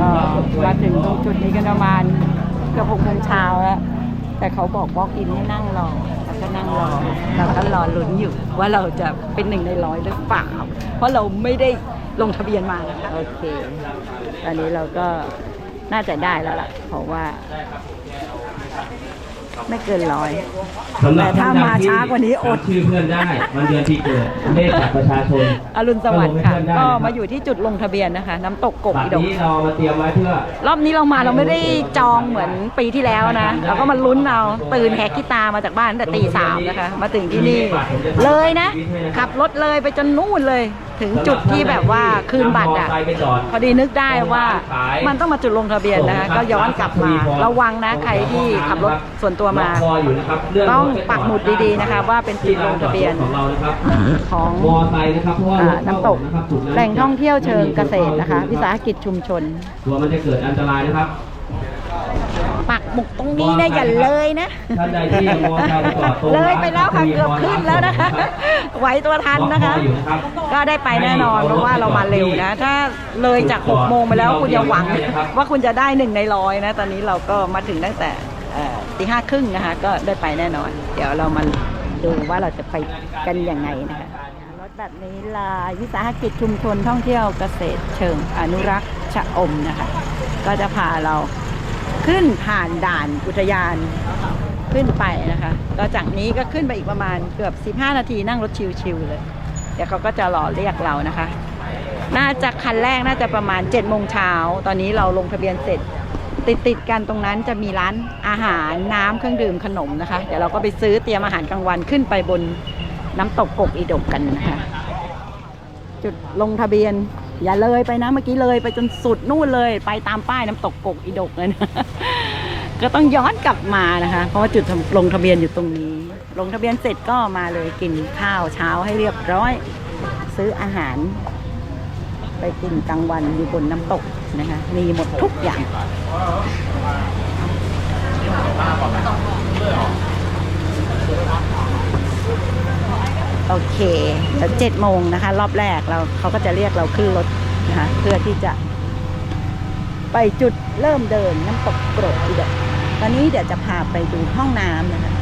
ก็มาถึงตรงจุดนี้กันประมาณเกือบหกโมงเช้าแล้วแต่เขาบอกบอกอินให้นั่งรอแล้วก็นั่งรอเราก็รอลุ้นอยู่ ว่าเราจะเป็นหนึ่งในร้อยหรือเปล่า เพราะเราไม่ได้ลงทะเบียนมานะคะโอเค ตอนนี้เราก็น่าจะได้แล้วล่ะ เพราะว่า ไม่เกินร้อย สำหรับแต่ถ้ามาช้ากว่านี้อด จำชื่อเพื่อนได้วันเดือนปีเกิดเลขบัตรประชาชนอรุณสวัสดิ์ค่ะ ก็ลงให้เพื่อนได้ก็นะครับมาอยู่ที่จุดลงทะเบียนนะคะ น้ำตกกกบัตอีรดงนี้เรามาเตรียมไว้เพื่อ รอบนี้เรามาเราไม่ได้จองเหมือนปีที่แล้วนะเราก็มาลุ้นเอาตื่นแหกขี้ตามาจากบ้านตั้งแต่ตีสามนะคะ มาถึงที่นี่ เลยนะ ขับรถเลยไปจนนู่นเลย ถึงจุดที่แบบว่าคืนบัตรอะนำมอไซค์ไปจอดพอดีนึกได้ว่ามันต้องมาจุดลงทะเบียนนะคะก็ย้อนกลับมา ระวังนะใครที่ขับรถส่วนตัวมาล็อกคออยู่นะครับเลื่นต้องรถไปักหมุดดีๆนะคะว่าเป็นจุดลงทะเบียนของเรานะครับของมอไซค์นะครับเพราะว่าอ่าน้ำตกนะครับจุดนั้นแหล่งท่องเที่ยวเชิงเกษตรนะคะวิสาหกิจชุมชนกลัวมันจะเกิดอันตรายนะครับปักหมุกตรงนี้นะอย่าเลยนะท่านใดที่ยังมอไซค์จอดตรงเลยไปแล้วค่ะเกือบขึ้นแล้วนะคะไหวตัวทันนะคะล็อกออยู่นะครับก็ได้ไปแน่นอนเพราะว่าเรามาเร็วนะ ถ้าเลยจาก6โมงไปแล้วคุณอย่าหวัง ว่าคุณจะได้หนึ่งในร้อยนะ ตอนนี้เราก็มาถึงตั้งแต่เอ่อ ตีห้าครึ่งนะคะก็ได้ไปแน่นอน เดี๋ยวเรามาดูว่าเราจะไปกันยังไงนะคะรถแบบนี้ลายวิสาหกิจชุมชนท่องเที่ยวเกษตรเชิงอนุรักษ์ชะอมนะคะ ก็จะพาเราขึ้นผ่านด่านอุทยานขึ้นไปนะคะก็จากนี้ก็ขึ้นไปอีกประมาณเกือบ 15 นาทีนั่งรถชิวๆเลย เดี๋ยวเขาก็จะรอเรียกเรานะคะ น่าจะคันแรกน่าจะประมาณ7จ็ดโมงเช้าตอนนี้เราลงทะเบียนเสร็จ ติดติดกันตรงนั้นจะมีร้านอาหารน้ำเครื่องดื่มขนมนะคะ เดี๋ยวเราก็ไปซื้อเตรียมอาหารกลางวันขึ้นไปบนน้ำตกกกอีดกกันนะคะ จุดลงทะเบียนอย่าเลยไปนะเมื่อกี้เลยไปจนสุดนู่นเลย ไปตามป้ายน้ำตกกกอีดกเลยนะก็ต้องย้อนกลับมานะคะ เพราะว่าจุดลงทะเบียนอยู่ตรงนี้ ลงทะเบียนเสร็จก็มาเลยกินข้าวเช้าให้เรียบร้อย ซื้ออาหาร ไปกินกลางวันอยู่บนน้ำตกนะคะมีหมดทุกอย่างโอเคแล้วเจ็ดโมงนะคะ รอบแรกเราเขาก็จะเรียกเราขึ้นรถนะคะ เพื่อที่จะ ไปจุดเริ่มเดินน้ำตกโกรกอีกตอนนี้เดี๋ยวจะพาไปดูห้องน้ำนะคะ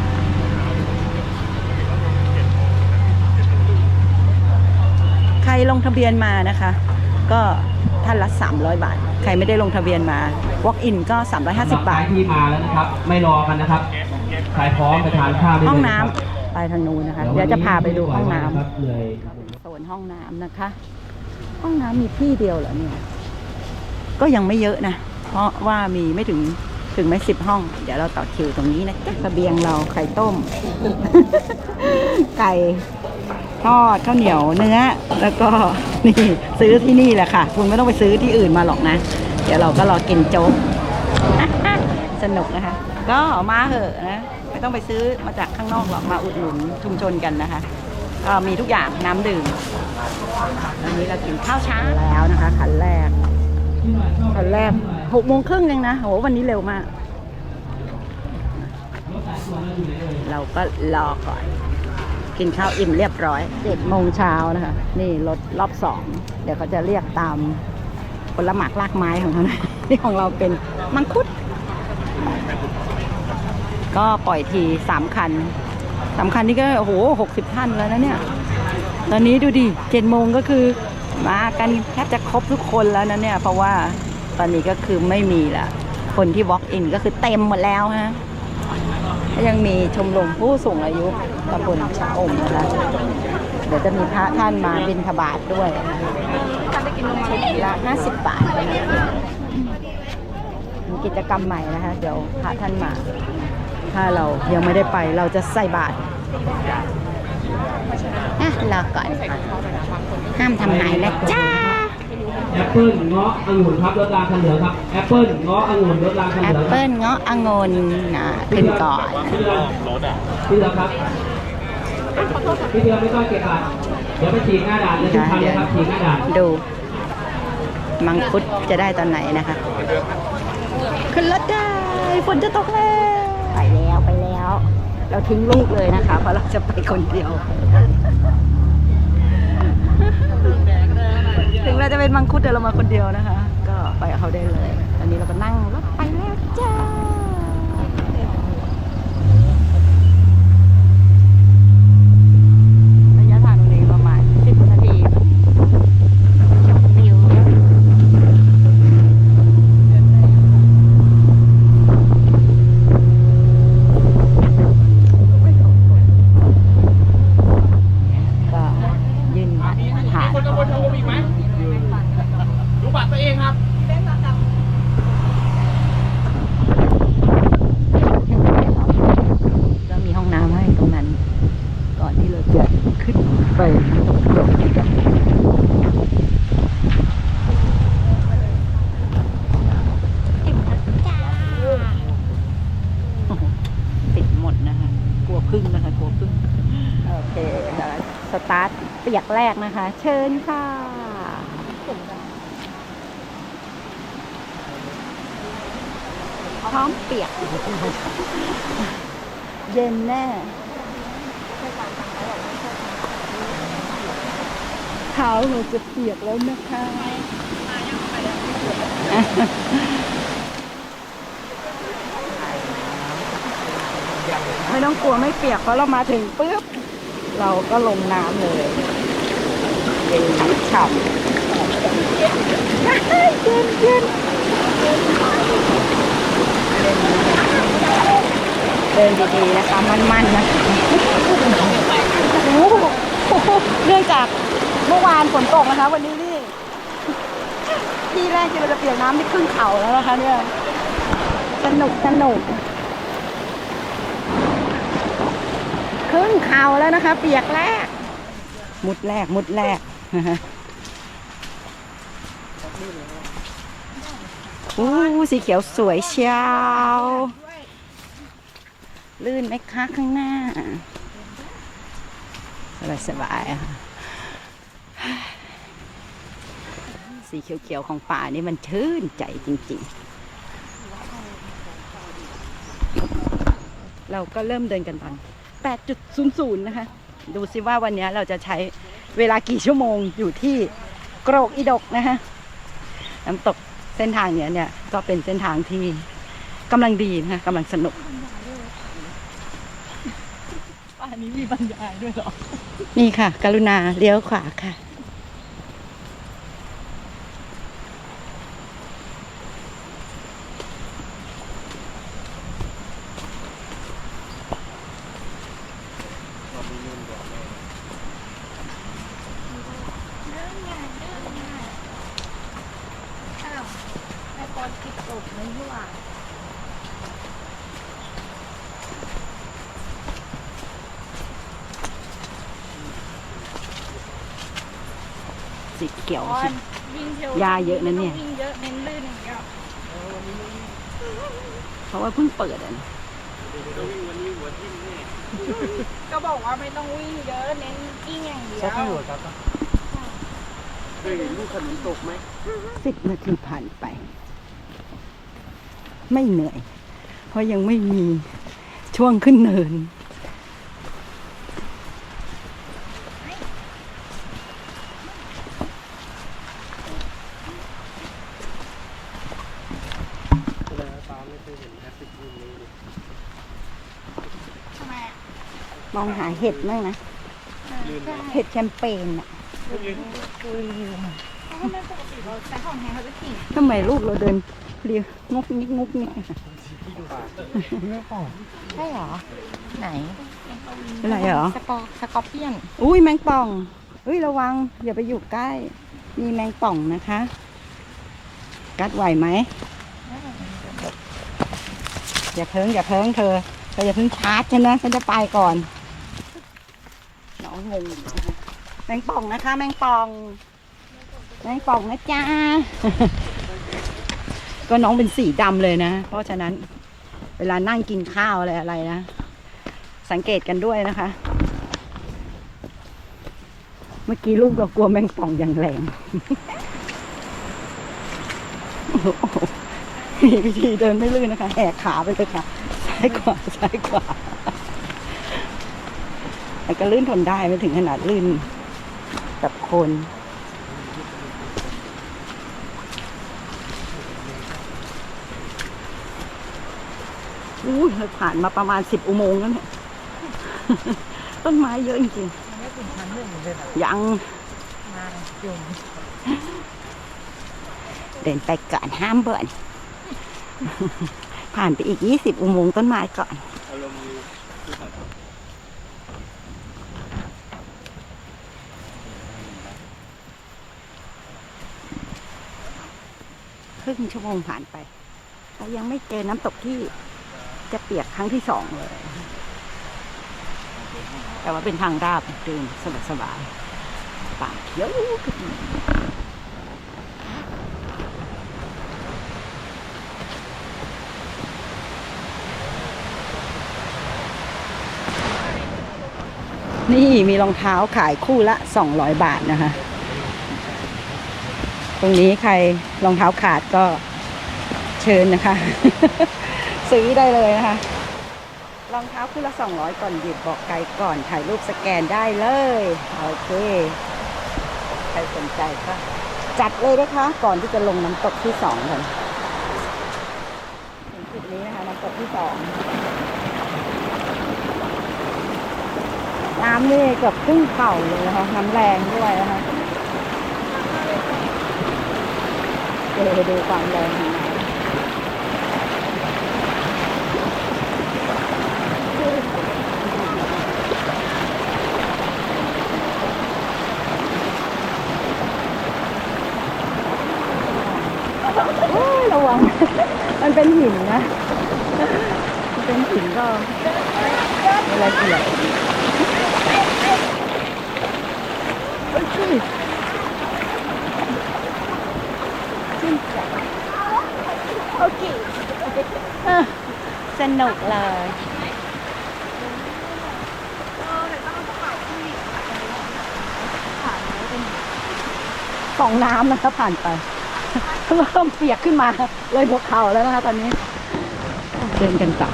ใครลงทะเบียนมานะคะ ก็ท่านละ 300 บาท ใครไม่ได้ลงทะเบียนมา walk in ก็ 350 บาทที่มาแล้วนะครับ ไม่รอกันนะครับใครพร้อมไปทานข้าวได้เลยห้องน้ำครับไปทางนู้นนะคะ เดี๋ยวจะพาไปดูห้องน้ำครับเลยโซนห้องน้ำนะคะ ห้องน้ำมีที่เดียวเหรอเนี่ย ก็ยังไม่เยอะนะ เพราะว่ามีไม่ถึงถึงไม่สิบห้อง เดี๋ยวเราต่อคิวตรงนี้นะจ๊ะเสบียงเราไข่ต้ม ไก่ ทอดข้าวเหนียวเนื้อ แล้วก็นี่ซื้อที่นี่แหละค่ะ คุณไม่ต้องไปซื้อที่อื่นมาหรอกนะ เดี๋ยวเราก็รอกินโจ๊กสนุกนะคะ ก็มาเหอะนะ ไม่ต้องไปซื้อมาจากข้างนอกหรอกมาอุดหนุนชุมชนกันนะคะก็มีทุกอย่างน้ำดื่มวันนี้เรากินข้าวเช้าแล้วนะคะขันแรกขันแรกหกโมงครึ่งเองนะโหวันนี้เร็วมาก เราก็รอก่อน กินข้าวอิ่มเรียบร้อยเจ็ดโมงเช้านะคะ นี่รถรอบสองเดี๋ยวเขาจะเรียกตามผลหมากลากไม้ของเขานะนี่ของเราเป็นมังคุด ก็ปล่อยทีสามคันสามคันนี่ก็ โอ้โหหกสิบท่านแล้วนะเนี่ย ตอนนี้ดูดิเจ็ดโมงก็คือมากันแทบจะครบทุกคนแล้วนะเนี่ย เพราะว่าตอนนี้ก็คือไม่มีละคนที่ walk in ก็คือเต็มหมดแล้วฮะก็ยังมีชมรมผู้สูงอายุ ตำบลชะอมนะคะเดี๋ยวจะมีพระท่านมาบิณฑบาตด้วยชุดละห้าสิบบาทนะคะมีกิจกรรมใหม่นะคะ เดี๋ยวพระท่านมา ถ้าเรายังไม่ได้ไปเราจะใส่บาตรอะรอก่อน ห้ามทำหายนะจ้าแอปเปิ้ลเงาะองุ่นครับรสรางคันเหลืองครับแอปเปิ้ลเงาะองุ่นรสรางคันแอเหปลืองเปิ้ลเงาะองุ่นนะขึ้นก่อนพี่เดือนพี่เดือนครับ พี่เดือนไม่ต้องเก็บบัตรเดี๋ยวไปฉีกหน้าด่านเลยทุกคันเลยครับฉีกหน้าด่านดู มังคุดจะได้ตอนไหนนะคะ ขึ้นรถได้ฝนจะตกแล้วไปแล้วไปแล้ว เราทิ้งลูกเลยนะคะ เพราะเราจะไปคนเดียว ถึงเราจะเป็นมังคุดแต่เรามาคนเดียวนะคะ ก็ไปกับเขาได้เลย ตอนนี้เราก็นั่งรถไปแล้วจ้า ระยะทางตรงนี้ประมาณ 10 นาทีชมวิวก็ยืนหาด คนตำบลชมอีกไหมดูบัตรตัวเองครับ ก็มีห้องน้ำให้ตรงนั้น ก่อนที่เราจะขึ้น ไปน้ำตกโดดกันติดหมดนะคะ กลัวพึ่งนะคะ กลัวพึ่ง โอเคเดี๋ยวสตาร์ทเปียกแรกนะคะ เชิญค่ะพร้อมเปียก เย็นแน่ เท้าเราจะเปียกแล้วนะคะไม่ต้องกลัวไม่เปียกเพราะเรามาถึงปุ๊บเราก็ลงน้ำเลยเย็นฉ่ำเย็นเย็นเดินดีๆนะคะ มั่นๆนะคะโอ้โหเนื่องจาก เมื่อวานฝนตกนะคะ วันนี้นี่ที่แรกที่เราจะเปียกน้ำนี่ครึ่งเขาแล้วนะคะ เนี่ยสนุกสนุกครึ่งเขาแล้วนะคะ เปียกแรก มุดแรกมุดแรกอู้สีเขียวสวยเชียวลื่นไหมคะข้างหน้า สบายสบายอะค่ะ สีเขียวๆของป่านี่มันชื่นใจจริงๆ เราก็เริ่มเดินกันตอน 8.00 นะคะ ดูสิว่าวันนี้เราจะใช้เวลากี่ชั่วโมงอยู่ที่โกรกอีดกนะคะน้ำตกเส้นทางเนี้ยเนี่ยก็เป็นเส้นทางที่กำลังดีนะคะกำลังสนุกป่านนี้มีบรรยายด้วยเหรอ นี่ค่ะ กรุณาเลี้ยวขวาค่ะ ไอ้ตอนติดตกไม่ยั่ว สีเขียวตอสินวิ่งเทวยาเยอะนะเนี่ย วิ่งเยอะเน้นลื่นอย่างเดียวเพราะว่าเพิ่งเปิดอะก็บอกว่าไม่ต้องวิ่งเยอะเน้นกิ้งอย่างเดียว เคยเห็นลูกขนุนตกไหมสิบนาทีผ่านไป ไม่เหนื่อย เพราะยังไม่มีช่วงขึ้นเนิน ทำไมอะ มองหาเห็ดมั้งนะ เห็ดแชมเปญอะเพราะว่าไม่ปกติเราใช้ของแห้งเขาจะขิงทำไมลูกเราเดินเรียงกงิกงกงิกใช่เหรอ ไหน อะไรเหรอ สกอสกอร์เปียน อุ้ยแมงป่อง อุ้ยระวัง อย่าไปอยู่ใกล้ มีแมงป่องนะคะ กัดไหวไหม อย่าเพิ่งอย่าเพิ่งเธอเธออย่าเพิ่งชาร์จฉันนะ ฉันจะไปก่อนน้อ งงอยู่นะคะแมงป่องนะคะ แมงป่อง แมงป่องนะจ๊ะก็น้องเป็นสีดำเลยนะ เพราะฉะนั้นเวลานั่งกินข้าวอะไรอะไรนะ สังเกตกันด้วยนะคะ เมื่อกี้ลูกเรากลัวแมงป่องอย่างแรงมีวิธีเดินไม่ลื่นนะคะแหกขาไปเลยค่ะซ้ายขวาซ้ายขวา มันก็ลื่นทนได้ไม่ถึงขนาดลื่นกับคนอู้เราผ่านมาประมาณสิบอุโมงค์แล้วเนี่ย ต้นไม้เยอะจริงๆยังเดินไปก่อนห้ามเบื่อผ่านไปอีกยี่สิบอุโมงค์ต้นไม้ก่อน รึ่งชั่วโมงผ่านไปเรายังไม่เจอน้ำตกที่จะเปียกครั้งที่สองเลย แต่ว่าเป็นทางราบเดินสบายสบายๆป่าเขียวขึ้นนี่มีรองเท้าขายคู่ละ 200 บาทนะคะ ตรงนี้ใครรองเท้าขาดก็เชิญนะคะ ซื้อได้เลยนะคะ รองเท้าคู่ละ200ก่อนหยิบบอกไกลก่อนถ่ายรูปสแกนได้เลย โอเค ใครสนใจก็จัดเลยนะคะ ก่อนที่จะลงน้ำตกที่สองกันถึงจุดนี้นะคะน้ำตกที่สองน้ำนี่เกือบครึ่งเข่าเลยนะคะน้ำแรงด้วยนะคะ เดี๋ยดูความแรงของน้ำระวัง มันเป็นหินนะมันเป็นหินก็เวลาเกี่ยวเฮ้ยชื่นชื่นใจ โอเคสนุกเลยสองน้ำนะคะผ่านไปเริ่มเปียกขึ้นมาเลยหัวเข่าแล้วนะคะตอนนี้ เดินกันต่อ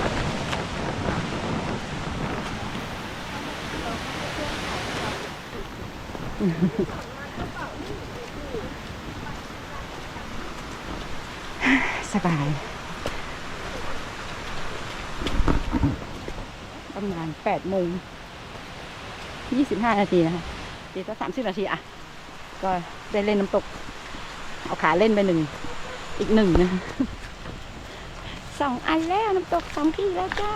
สบายประมาณแปดโมงยี่สิบห้านาทีนะคะตีสักสามสิบนาทีอะ ก็ได้เล่นน้ำตก เอาขาเล่นไปหนึ่ง อีกหนึ่งนะสองอันแล้วน้ำตกสองที่แล้วจ้า